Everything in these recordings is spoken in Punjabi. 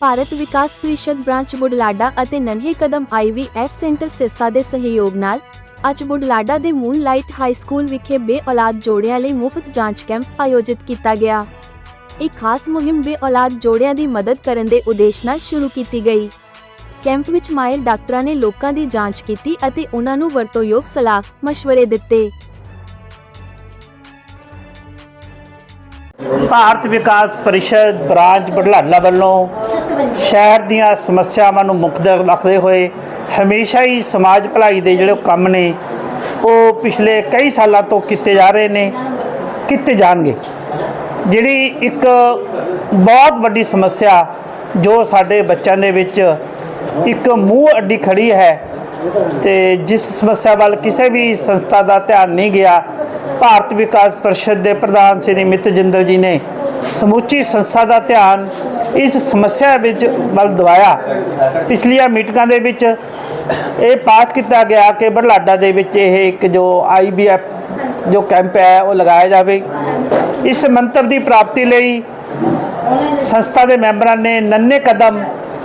ਭਾਰਤ ਵਿਕਾਸ ਪ੍ਰੀਸ਼ਦ ਬ੍ਰਾਂਚ ਬੁਢਲਾਡਾ ਅਤੇ ਨਨਹੇ ਕਦਮ ਆਈਵੀਐਫ ਸੈਂਟਰ ਸਿਰਸਾ ਦੇ ਸਹਿਯੋਗ ਨਾਲ ਅੱਜ ਬੁਢਲਾਡਾ ਦੇ ਮੂਨ ਲਾਈਟ ਹਾਈ ਸਕੂਲ ਵਿਖੇ ਬੇਔਲਾਦ ਜੋੜਿਆਂ ਲਈ ਮੁਫਤ ਜਾਂਚ ਕੈਂਪ ਆਯੋਜਿਤ ਕੀਤਾ ਗਿਆ। ਇਹ ਖਾਸ ਮੁਹਿੰਮ ਬੇਔਲਾਦ ਜੋੜਿਆਂ ਦੀ ਮਦਦ ਕਰਨ ਦੇ ਉਦੇਸ਼ ਨਾਲ ਸ਼ੁਰੂ ਕੀਤੀ ਗਈ। ਕੈਂਪ ਵਿੱਚ ਮਾਇਰ ਡਾਕਟਰਾਂ ਨੇ ਲੋਕਾਂ ਦੀ ਜਾਂਚ ਕੀਤੀ ਅਤੇ ਉਹਨਾਂ ਨੂੰ ਵਰਤੋਯੋਗ ਸਲਾਹ ਮਸ਼ਵਰੇ ਦਿੱਤੇ। ਭਾਰਤ ਵਿਕਾਸ ਪਰਿਸ਼ਦ ਬ੍ਰਾਂਚ ਬਢਲਾਡਾ ਵੱਲੋਂ ਸ਼ਹਿਰ ਦੀਆਂ ਸਮੱਸਿਆਵਾਂ ਨੂੰ ਮੁੱਖ ਰੱਖਦੇ ਹੋਏ ਹਮੇਸ਼ਾ ਹੀ ਸਮਾਜ ਭਲਾਈ ਦੇ ਜਿਹੜੇ ਕੰਮ ਨੇ, ਉਹ ਪਿਛਲੇ ਕਈ ਸਾਲਾਂ ਤੋਂ ਕੀਤੇ ਜਾ ਰਹੇ ਨੇ, ਕੀਤੇ ਜਾਣਗੇ। ਜਿਹੜੀ ਇੱਕ ਬਹੁਤ ਵੱਡੀ ਸਮੱਸਿਆ ਜੋ ਸਾਡੇ ਬੱਚਿਆਂ ਦੇ ਵਿੱਚ ਇੱਕ ਮੂੰਹ ਅੱਡੀ ਖੜੀ ਹੈ ਤੇ ਜਿਸ ਸਮੱਸਿਆ ਵੱਲ ਕਿਸੇ ਵੀ ਸੰਸਥਾ ਦਾ ਧਿਆਨ ਨਹੀਂ ਗਿਆ ਭਾਰਤ ਵਿਕਾਸ ਪਰਿਸ਼ਦ ਦੇ ਪ੍ਰਧਾਨ ਸ੍ਰੀ ਮਿੱਤ ਜਿੰਦਲ ਜੀ ਨੇ ਸਮੁੱਚੀ ਸੰਸਥਾ ਦਾ ਧਿਆਨ ਇਸ ਸਮੱਸਿਆ ਵਿੱਚ ਵੱਲ ਦਵਾਇਆ। ਪਿਛਲੀਆਂ ਮੀਟਿੰਗਾਂ ਦੇ ਵਿੱਚ ਇਹ ਪਾਸ ਕੀਤਾ ਗਿਆ ਕਿ ਬੜਲਾਡਾ ਦੇ ਵਿੱਚ ਇਹ ਇੱਕ ਜੋ ਆਈਬੀਐਫ ਜੋ ਕੈਂਪ ਹੈ, ਉਹ ਲਗਾਇਆ ਜਾਵੇ। ਇਸ ਮੰਤਵ ਦੀ ਪ੍ਰਾਪਤੀ ਲਈ ਸੰਸਥਾ ਦੇ ਮੈਂਬਰਾਂ ਨੇ ਨੰਨੇ ਕਦਮ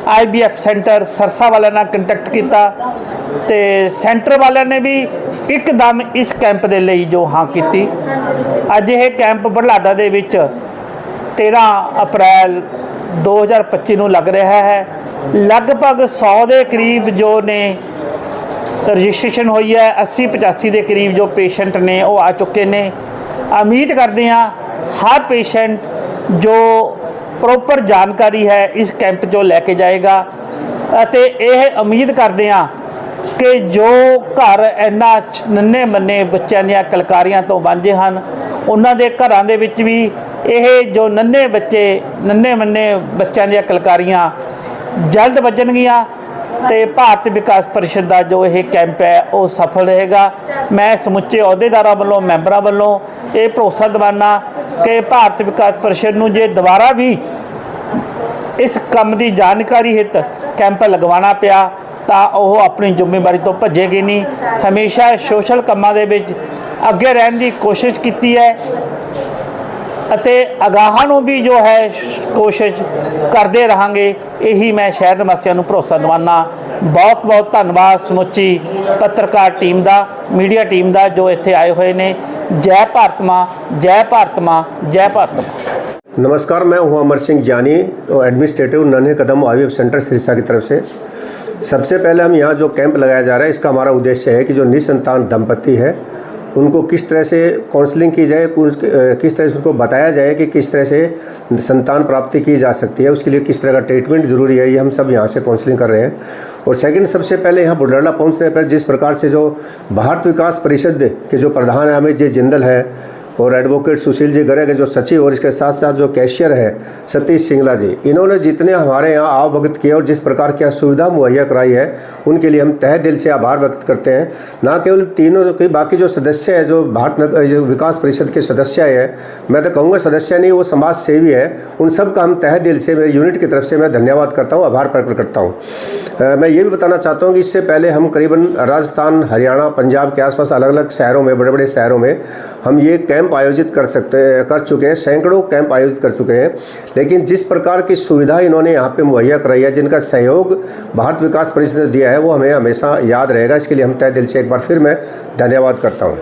ਆਈਬੀਐਫ ਸੈਂਟਰ ਸਰਸਾ ਵਾਲਿਆਂ ਨਾਲ ਕੰਟੈਕਟ ਕੀਤਾ ਤੇ ਸੈਂਟਰ ਵਾਲਿਆਂ ਨੇ ਵੀ ਇੱਕਦਮ ਇਸ ਕੈਂਪ ਦੇ ਲਈ ਜੋ ਹਾਂ ਕੀਤੀ। ਅੱਜ ਇਹ ਕੈਂਪ ਬਰਲਾਡਾ ਦੇ ਵਿੱਚ 13 ਅਪ੍ਰੈਲ 2025 ਨੂੰ ਲੱਗ ਰਿਹਾ ਹੈ। ਲਗਭਗ 100 ਦੇ ਕਰੀਬ ਜੋ ਨੇ ਰਜਿਸਟ੍ਰੇਸ਼ਨ ਹੋਈ ਹੈ 80 85 ਦੇ ਕਰੀਬ ਜੋ ਪੇਸ਼ੈਂਟ ਨੇ ਉਹ ਆ ਚੁੱਕੇ ਨੇ। ਉਮੀਦ ਕਰਦੇ ਹਾਂ ਹਰ ਪੇਸ਼ੈਂਟ ਜੋ ਪ੍ਰੋਪਰ ਜਾਣਕਾਰੀ ਹੈ ਇਸ ਕੈਂਪ 'ਚੋਂ ਲੈ ਕੇ ਜਾਏਗਾ। ਅਤੇ ਇਹ ਉਮੀਦ ਕਰਦੇ ਹਾਂ ਕਿ ਜੋ ਘਰ ਇੰਨਾ ਨੰਨੇ ਮੰਨੇ ਬੱਚਿਆਂ ਦੀਆਂ ਕਲਕਾਰੀਆਂ ਤੋਂ ਵਾਂਝੇ ਹਨ, ਉਹਨਾਂ ਦੇ ਘਰਾਂ ਦੇ ਵਿੱਚ ਵੀ ਇਹ ਜੋ ਨੰਨੇ ਬੱਚੇ ਨੰਨੇ ਮੰਨੇ ਬੱਚਿਆਂ ਦੀਆਂ ਕਲਕਾਰੀਆਂ ਜਲਦ ਵੱਜਣਗੀਆਂ ਤੇ ਭਾਰਤ ਵਿਕਾਸ ਪਰਿਸ਼ਦ ਦਾ ਜੋ ਇਹ ਕੈਂਪ ਹੈ, ਉਹ ਸਫਲ ਰਹੇਗਾ। ਮੈਂ ਸਮੁੱਚੇ ਅਹੁਦੇਦਾਰਾਂ ਵੱਲੋਂ, ਮੈਂਬਰਾਂ ਵੱਲੋਂ ਇਹ ਭਰੋਸਾ ਦਿਵਾਨਾ ਕਿ ਭਾਰਤ ਵਿਕਾਸ ਪਰਿਸ਼ਦ ਨੂੰ ਜੇ ਦੁਬਾਰਾ ਵੀ ਇਸ ਕੰਮ ਦੀ ਜਾਣਕਾਰੀ ਹਿੱਤ ਕੈਂਪ ਲਗਵਾਉਣਾ ਪਿਆ, ਤਾਂ ਉਹ ਆਪਣੀ ਜ਼ਿੰਮੇਵਾਰੀ ਤੋਂ ਭੱਜੇਗੀ ਨਹੀਂ। ਹਮੇਸ਼ਾ ਸੋਸ਼ਲ ਕੰਮਾਂ ਦੇ ਵਿੱਚ ਅੱਗੇ ਰਹਿਣ ਦੀ ਕੋਸ਼ਿਸ਼ ਕੀਤੀ ਹੈ ਅਤੇ ਅਗਾਹਾਂ ਨੂੰ ਵੀ ਜੋ ਹੈ ਕੋਸ਼ਿਸ਼ ਕਰਦੇ ਰਹਾਂਗੇ, ਇਹੀ ਮੈਂ ਸ਼ਹਿਰ ਨਿਵਾਸੀਆਂ ਨੂੰ ਭਰੋਸਾ ਦਿਵਾਨਾ ਬਹੁਤ ਬਹੁਤ ਧੰਨਵਾਦ ਸਮੁੱਚੀ ਪੱਤਰਕਾਰ ਟੀਮ ਦਾ, ਮੀਡੀਆ ਟੀਮ ਦਾ ਜੋ ਇੱਥੇ ਆਏ ਹੋਏ ਨੇ। जय भारत माँ जय भारत माँ जय भारत माँ नमस्कार, मैं हूँ अमर सिंह जानी एडमिनिस्ट्रेटिव नन्हे कदम आईवीएफ सेंटर सिरसा की तरफ़ से। सबसे पहले हम यहाँ जो कैंप लगाया जा रहा है, इसका हमारा उद्देश्य है कि जो निसंतान दंपत्ति है, उनको किस तरह से काउंसलिंग की जाए किस तरह से उनको बताया जाए कि किस तरह से संतान प्राप्ति की जा सकती है, उसके लिए किस तरह का ट्रीटमेंट ज़रूरी है, ये हम सब यहाँ से काउंसलिंग कर रहे हैं। और सेकंड सबसे पहले यहाँ बुढ़ला पहुँचने पर जिस प्रकार से जो भारत विकास परिषद के जो प्रधान है अमित जी जिंदल है और एडवोकेट सुशील जी गर्ग जो सचिव और इसके साथ साथ जो कैशियर है, सतीश सिंगला जी। इन्होंने जितने हमारे यहाँ आवभगत किए और जिस प्रकार की सुविधा मुहैया कराई है, उनके लिए हम तह दिल से आभार व्यक्त करते हैं। ना केवल तीनों के, बाकी जो सदस्य है, जो भारत जो विकास परिषद के सदस्य है, मैं तो कहूँगा सदस्य नहीं, वो समाज सेवी है, उन सब का हम तह दिल से मेरे यूनिट की तरफ़ से मैं धन्यवाद करता हूँ, आभार प्रकट करता हूँ। मैं ये भी बताना चाहता हूँ कि इससे पहले हम करीबन राजस्थान, हरियाणा, पंजाब के आसपास अलग अलग शहरों में बड़े बड़े शहरों में, हम ये कैंप आयोजित कर सकते कर चुके हैं, सैकड़ों कैंप आयोजित कर चुके हैं। लेकिन जिस प्रकार की सुविधा इन्होंने यहाँ पे मुहैया कराई है, जिनका सहयोग भारत विकास परिषद ने दिया है, वो हमें हमेशा याद रहेगा। इसके लिए हम तय दिल से एक बार फिर मैं धन्यवाद करता हूँ।